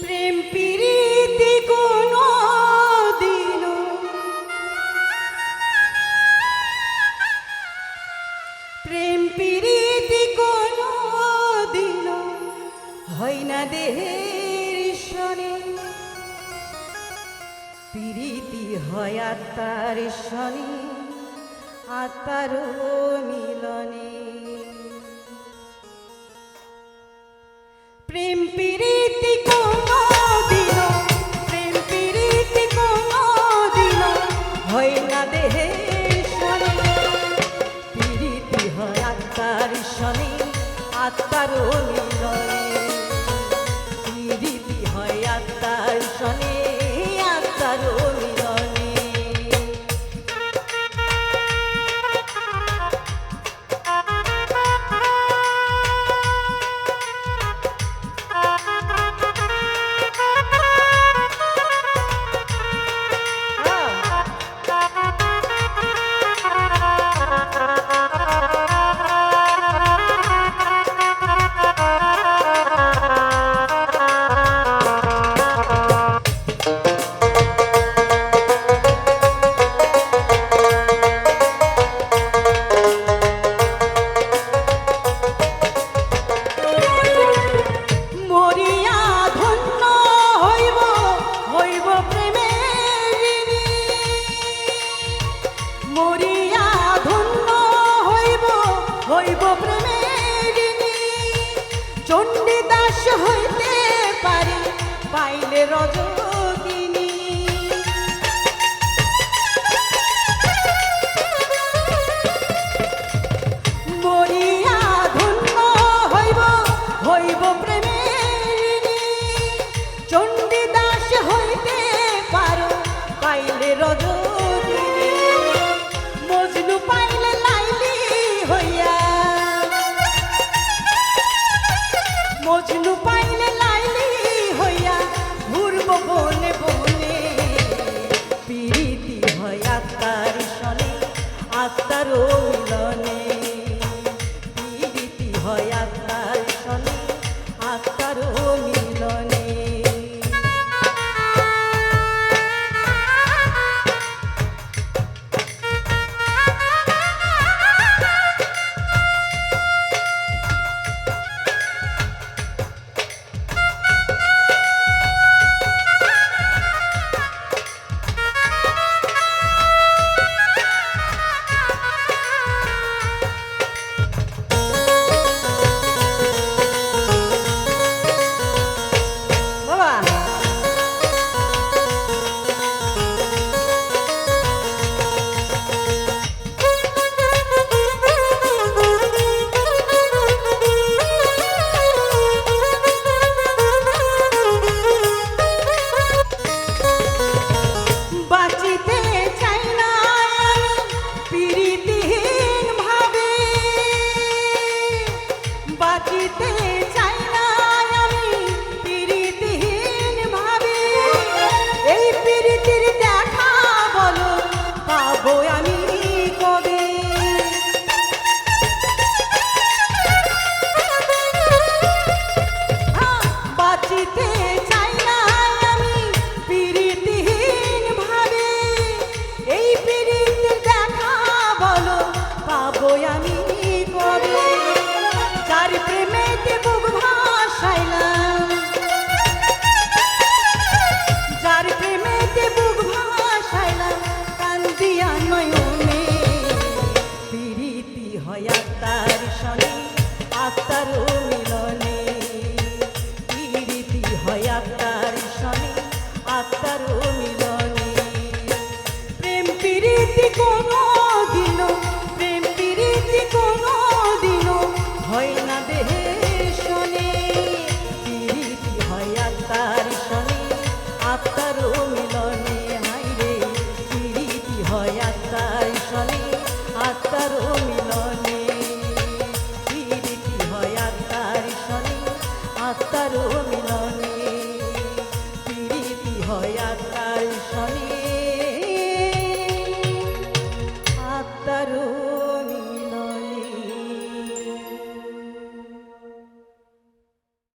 প্রেম পিরিতি কোনো দিন। প্রেম পিরিতি কোনো দিন। হয় না দেহের ঈশ্বরে পিরিতি হয় আত্মার ঈশ্বরে আত্মার আত্মার শনি আত্মার নিরয়। rojo তৃপ্তি হয় আত্মার সনে আত্মার মিলনে। তৃপ্তি হয় আত্মার